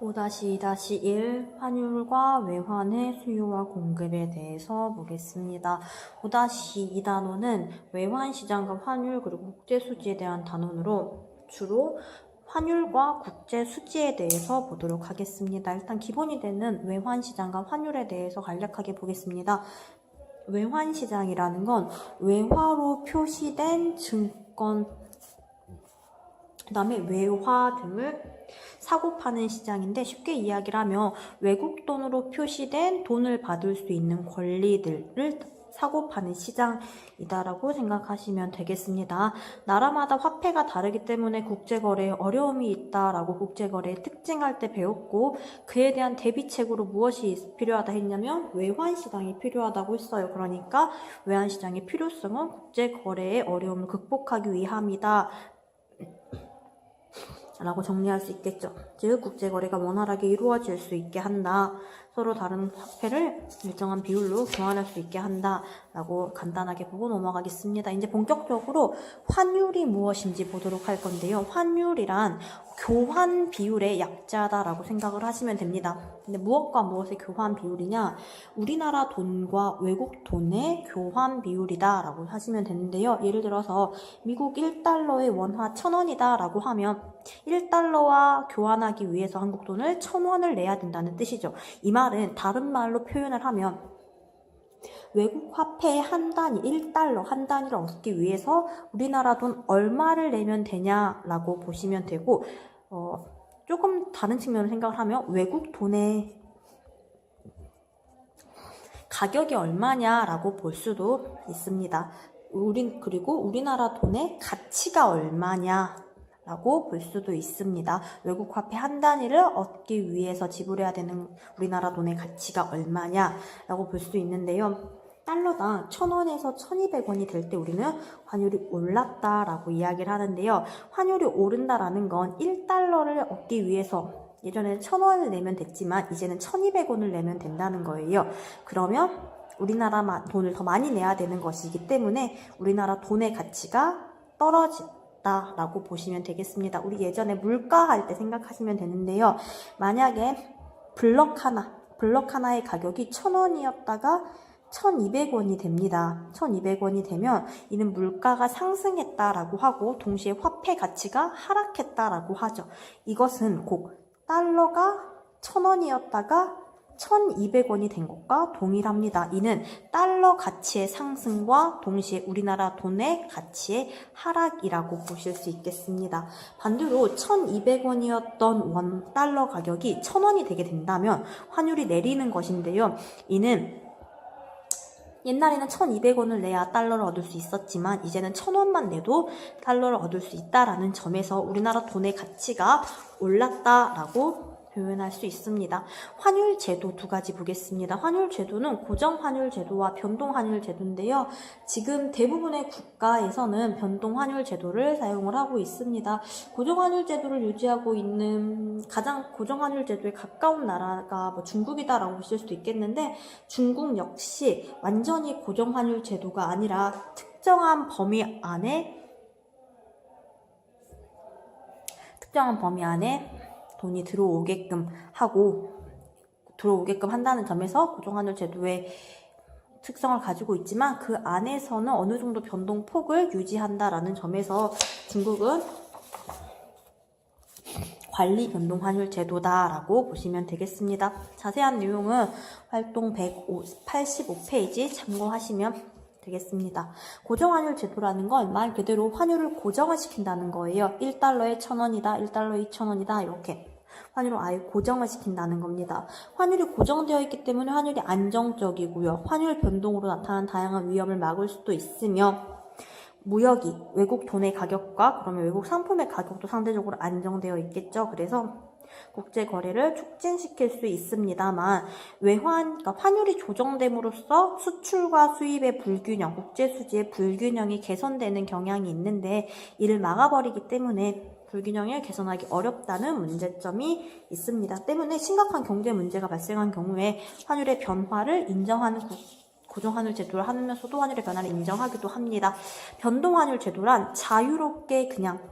5-2-1 환율과 외환의 수요와 공급에 대해서 보겠습니다. 5-2 단원은 외환 시장과 환율 그리고 국제 수지에 대한 단원으로 주로 환율과 국제 수지에 대해서 보도록 하겠습니다. 일단 기본이 되는 외환 시장과 환율에 대해서 간략하게 보겠습니다. 외환 시장이라는 건 외화로 표시된 증권 그다음에 외화 등을 사고 파는 시장인데 쉽게 이야기를 하면 외국 돈으로 표시된 돈을 받을 수 있는 권리들을 사고 파는 시장이다라고 생각하시면 되겠습니다. 나라마다 화폐가 다르기 때문에 국제거래에 어려움이 있다라고 국제거래에 특징할 때 배웠고 그에 대한 대비책으로 무엇이 필요하다 했냐면 외환시장이 필요하다고 했어요. 그러니까 외환시장의 필요성은 국제거래의 어려움을 극복하기 위함이다. 라고 정리할 수 있겠죠. 즉, 국제거래가 원활하게 이루어질 수 있게 한다. 서로 다른 화폐를 일정한 비율로 교환할 수 있게 한다. 라고 간단하게 보고 넘어가겠습니다. 이제 본격적으로 환율이 무엇인지 보도록 할 건데요. 환율이란 교환 비율의 약자다라고 생각을 하시면 됩니다. 근데 무엇과 무엇의 교환 비율이냐? 우리나라 돈과 외국 돈의 교환 비율이다라고 하시면 되는데요. 예를 들어서 미국 1달러의 원화 1000원이다라고 하면 1달러와 교환하기 위해서 한국 돈을 1000원을 내야 된다는 뜻이죠. 이 말은 다른 말로 표현을 하면 외국 화폐의 한 단위, 1달러 한 단위를 얻기 위해서 우리나라 돈 얼마를 내면 되냐라고 보시면 되고, 어, 조금 다른 측면으로 생각을 하면 외국 돈의 가격이 얼마냐라고 볼 수도 있습니다. 우린, 그리고 우리나라 돈의 가치가 얼마냐 라고 볼 수도 있습니다. 외국 화폐 한 단위를 얻기 위해서 지불해야 되는 우리나라 돈의 가치가 얼마냐라고 볼 수 있는데요. 달러당 1000원에서 1200원이 될 때 우리는 환율이 올랐다라고 이야기를 하는데요. 환율이 오른다라는 건 1달러를 얻기 위해서 예전에는 1000원을 내면 됐지만 이제는 1200원을 내면 된다는 거예요. 그러면 우리나라 돈을 더 많이 내야 되는 것이기 때문에 우리나라 돈의 가치가 떨어지 라고 보시면 되겠습니다. 우리 예전에 물가 할 때 생각하시면 되는데요. 만약에 블럭 하나, 블럭 하나의 가격이 1000원이었다가 1200원이 됩니다. 1200원이 되면 이는 물가가 상승했다라고 하고 동시에 화폐 가치가 하락했다라고 하죠. 이것은 곧 달러가 1000원이었다가 1200원이 된 것과 동일합니다. 이는 달러 가치의 상승과 동시에 우리나라 돈의 가치의 하락이라고 보실 수 있겠습니다. 반대로 1200원이었던 원 달러 가격이 1000원이 되게 된다면 환율이 내리는 것인데요. 이는 옛날에는 1200원을 내야 달러를 얻을 수 있었지만 이제는 1000원만 내도 달러를 얻을 수 있다라는 점에서 우리나라 돈의 가치가 올랐다라고 표현할 수 있습니다. 환율 제도 두 가지 보겠습니다. 환율 제도는 고정 환율 제도와 변동 환율 제도인데요. 지금 대부분의 국가에서는 변동 환율 제도를 사용을 하고 있습니다. 고정 환율 제도를 유지하고 있는 가장 고정 환율 제도에 가까운 나라가 뭐 중국이다라고 보실 수도 있겠는데 중국 역시 완전히 고정 환율 제도가 아니라 특정한 범위 안에 특정한 범위 안에 돈이 들어오게끔 하고 들어오게끔 한다는 점에서 고정환율 제도의 특성을 가지고 있지만 그 안에서는 어느 정도 변동 폭을 유지한다라는 점에서 중국은 관리 변동 환율 제도다라고 보시면 되겠습니다. 자세한 내용은 활동 185페이지 참고하시면 되겠습니다. 고정환율 제도라는 건 말 그대로 환율을 고정을 시킨다는 거예요. 1달러에 1000원이다, 1달러에 2000원이다 이렇게. 환율을 아예 고정을 시킨다는 겁니다. 환율이 고정되어 있기 때문에 환율이 안정적이고요. 환율 변동으로 나타난 다양한 위험을 막을 수도 있으며 무역이 외국 돈의 가격과 그러면 외국 상품의 가격도 상대적으로 안정되어 있겠죠. 그래서 국제 거래를 촉진시킬 수 있습니다만 외환 그러니까 환율이 조정됨으로써 수출과 수입의 불균형, 국제 수지의 불균형이 개선되는 경향이 있는데 이를 막아버리기 때문에 불균형을 개선하기 어렵다는 문제점이 있습니다. 때문에 심각한 경제 문제가 발생한 경우에 환율의 변화를 인정하는 고정환율 제도를 하면서도 환율의 변화를 인정하기도 합니다. 변동환율 제도란 자유롭게 그냥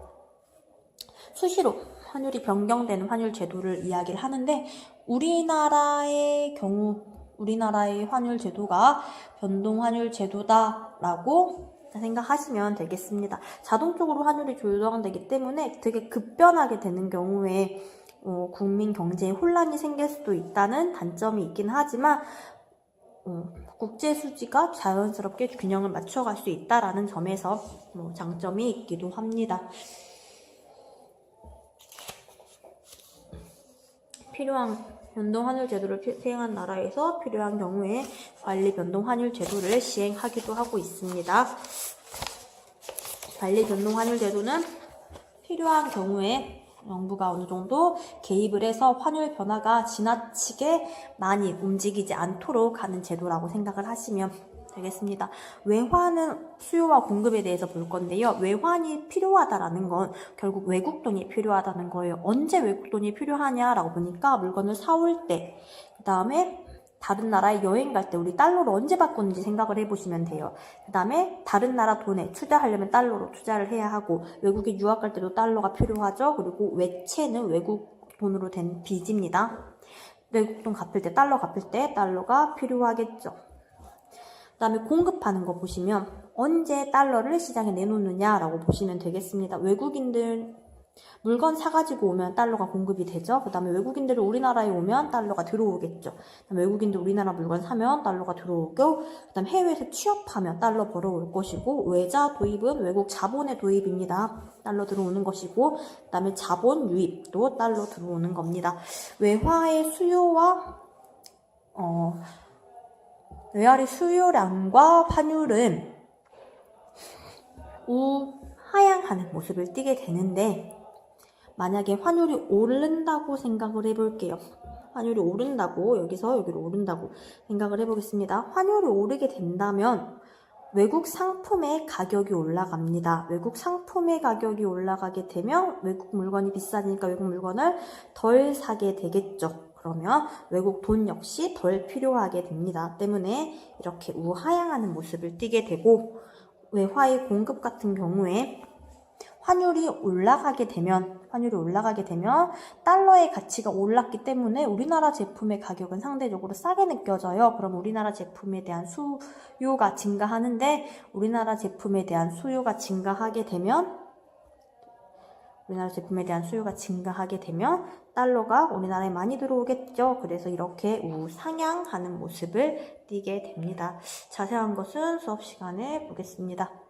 수시로 환율이 변경되는 환율 제도를 이야기를 하는데 우리나라의 경우 우리나라의 환율 제도가 변동 환율 제도다라고 생각하시면 되겠습니다. 자동적으로 환율이 조정되기 때문에 되게 급변하게 되는 경우에 어, 국민 경제에 혼란이 생길 수도 있다는 단점이 있긴 하지만 어, 국제 수지가 자연스럽게 균형을 맞춰갈 수 있다라는 점에서 뭐 장점이 있기도 합니다. 필요한 변동 환율 제도를 피- 시행한 나라에서 필요한 경우에 관리 변동 환율 제도를 시행하기도 하고 있습니다. 관리 변동 환율 제도는 필요한 경우에 정부가 어느 정도 개입을 해서 환율 변화가 지나치게 많이 움직이지 않도록 하는 제도라고 생각을 하시면 되겠습니다. 외환은 수요와 공급에 대해서 볼 건데요. 외환이 필요하다라는 건 결국 외국 돈이 필요하다는 거예요. 언제 외국 돈이 필요하냐라고 보니까 물건을 사올 때, 그 다음에 다른 나라에 여행 갈 때 우리 달러로 언제 바꾸는지 생각을 해보시면 돼요. 그 다음에 다른 나라 돈에 투자하려면 달러로 투자를 해야 하고 외국에 유학 갈 때도 달러가 필요하죠. 그리고 외채는 외국 돈으로 된 빚입니다. 외국 돈 갚을 때 달러 갚을 때 달러가 필요하겠죠. 그 다음에 공급하는 거 보시면 언제 달러를 시장에 내놓느냐라고 보시면 되겠습니다. 외국인들 물건 사가지고 오면 달러가 공급이 되죠. 그 다음에 외국인들이 우리나라에 오면 달러가 들어오겠죠. 그다음에 외국인들 우리나라 물건 사면 달러가 들어오고, 그 다음에 해외에서 취업하면 달러 벌어올 것이고, 외자 도입은 외국 자본의 도입입니다. 달러 들어오는 것이고, 그 다음에 자본 유입도 달러 들어오는 겁니다. 외화의 수요와, 어, 외화의 수요량과 환율은 우하향하는 모습을 띠게 되는데, 만약에 환율이 오른다고 생각을 해볼게요. 환율이 오른다고, 여기서 여기로 오른다고 생각을 해보겠습니다. 환율이 오르게 된다면 외국 상품의 가격이 올라갑니다. 외국 상품의 가격이 올라가게 되면 외국 물건이 비싸지니까 외국 물건을 덜 사게 되겠죠. 그러면 외국 돈 역시 덜 필요하게 됩니다. 때문에 이렇게 우하향하는 모습을 띠게 되고 외화의 공급 같은 경우에 환율이 올라가게 되면 환율이 올라가게 되면 달러의 가치가 올랐기 때문에 우리나라 제품의 가격은 상대적으로 싸게 느껴져요. 그럼 우리나라 제품에 대한 수요가 증가하는데 우리나라 제품에 대한 수요가 증가하게 되면 우리나라 제품에 대한 수요가 증가하게 되면 달러가 우리나라에 많이 들어오겠죠. 그래서 이렇게 우상향하는 모습을 띠게 됩니다. 자세한 것은 수업 시간에 보겠습니다.